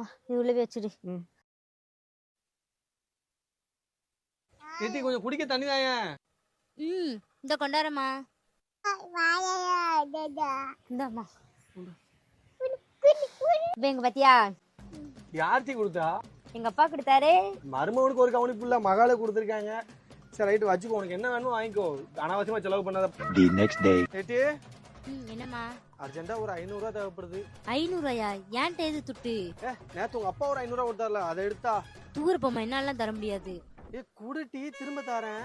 இந்தாம்மா இது உள்ளவே வச்சிடு. கொஞ்சம் குடிக்க தண்ணி தாங்க ம் இந்த கொண்டாரம்மா. இந்தாம்மா. எங்க பாத்தியா? யார்த்தி கொடுத்தா? எங்க அப்பா கொடுத்தாரு. மருமகனுக்கு ஒரு கவனிப்பு இல்ல மகால கொடுத்துருக்காங்க. சரி ரைட்டு வச்சுக்கோ உனக்கு என்ன வேணும் வாங்கிக்கோ. அனாவசியமா செலவு பண்ணாத. The next day. என்னம்மா? அர்ஜென்ட்டா ஒரு ஐநூறு ரூபா தேவைப்படுது. ஐநூறுவாயா? ஏன்ட்ட எது துட்டு? ஏ நேத்து உங்க அப்பா ஒரு ஐநூறு ரூபா கொடுத்தாருல அதை எடுத்தா? தூர போமா என்னாலாம் தர முடியாது. ஏ குடுட்டி திரும்ப தாரேன்.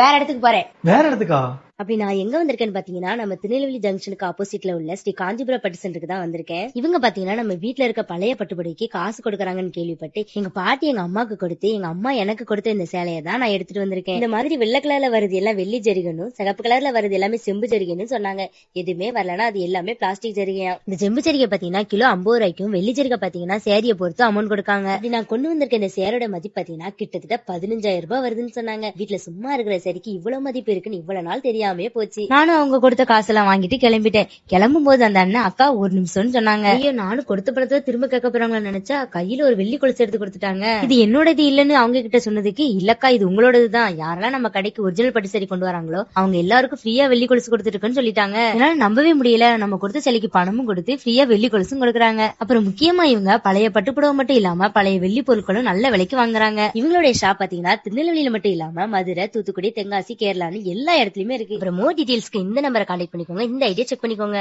வேற இடத்துக்கு போறேன். வேற இடத்துக்கா? அப்படி நான் எங்க வந்திருக்கேன்னு பாத்தீங்கன்னா நம்ம திருநெல்வேலி ஜங்ஷனுக்கு ஆப்போசிட்ல உள்ள ஸ்ரீ காஞ்சிபுரம் பட்டு சென்டருக்கு தான் வந்திருக்கேன். இவங்க பாத்தீங்கன்னா நம்ம வீட்ல இருக்க பழைய பட்டுப்படிக்கு காசு கொடுக்கறாங்கன்னு கேள்விப்பட்டு எங்க பாட்டி எங்க அம்மாக்கு கொடுத்து எங்க அம்மா எனக்கு கொடுத்த இந்த சேலையை தான் நான் எடுத்துட்டு வந்திருக்கேன். இந்த மாதிரி வெள்ளை கலர்ல வருது எல்லாம் வெள்ளி ஜரிகனும் சிகப்பு கலர்ல வருது எல்லாமே செம்பு ஜரிகன்னு சொன்னாங்க. எதுவுமே வரலன்னா அது எல்லாமே பிளாஸ்டிக் ஜரிகையா. இந்த செம்பு ஜரிகை பாத்தீங்கன்னா கிலோ ஐம்பது ரூபாய்க்கும் வெள்ளி ஜரிகை பாத்தீங்கன்னா சேரியை பொறுத்து அமௌண்ட் கொடுக்காங்க. அப்படி நான் கொண்டு வந்திருக்க இந்த சேரோட மதிப்பு பாத்தீங்கன்னா கிட்டத்தட்ட பதினஞ்சாயிரம் ரூபாய் வருதுன்னு சொன்னாங்க. வீட்ல சும்மா இருக்கிற சரிக்கு இவ்வளவு மதிப்பு இருக்குன்னு இவ்வளவு நாள் தெரியாமே போச்சு. நானும் அவங்க கொடுத்த காசெல்லாம் வாங்கிட்டு கிளம்பிட்டேன். கிளம்பும் போது அந்த அண்ணன் அக்கா ஒரு நிமிஷம்னு சொன்னாங்க. ஐயோ நானும் கொடுத்த படத்தை திரும்ப கேட்க போறாங்கன்னு நினைச்சா கையில ஒரு வெள்ளி கொலுசு எடுத்து கொடுத்துட்டாங்க. இது என்னோடது இல்லன்னு அவங்க கிட்ட சொன்னதுக்கு இல்லக்கா இது உங்களோடது தான் யாரெல்லாம் நம்ம கடைக்கு ஒரிஜினல் பட்டு சரி கொண்டு வராங்களோ அவங்க எல்லாருக்கும் ஃப்ரீயா வெள்ளி கொலுசு கொடுத்துருக்குன்னு சொல்லிட்டாங்க. என்னால நம்பவே முடியல. நம்ம கொடுத்த சிலைக்கு பணமும் கொடுத்து ஃப்ரீயா வெள்ளி கொலுசும் கொடுக்குறாங்க. அப்புறம் முக்கியமா இவங்க பழைய பட்டுப்புடவை மட்டும் இல்லாம பழைய வெள்ளி பொருட்களும் நல்ல விலைக்கு வாங்குறாங்க. இவங்களுடைய ஷாப் பாத்தீங்கன்னா திருநெல்வேலியில மட்டும் இல்லாம மதுரை தூத்துக்குடி தென்காசி கேரளான்னு எல்லா இடத்துலயுமே இருக்கு. அப்புறம் மோர் டீடைல்ஸ்க்கு இந்த நம்பரை கான்டாக்ட் பண்ணிக்கோங்க. இந்த ஐடியா செக் பண்ணிக்கோங்க.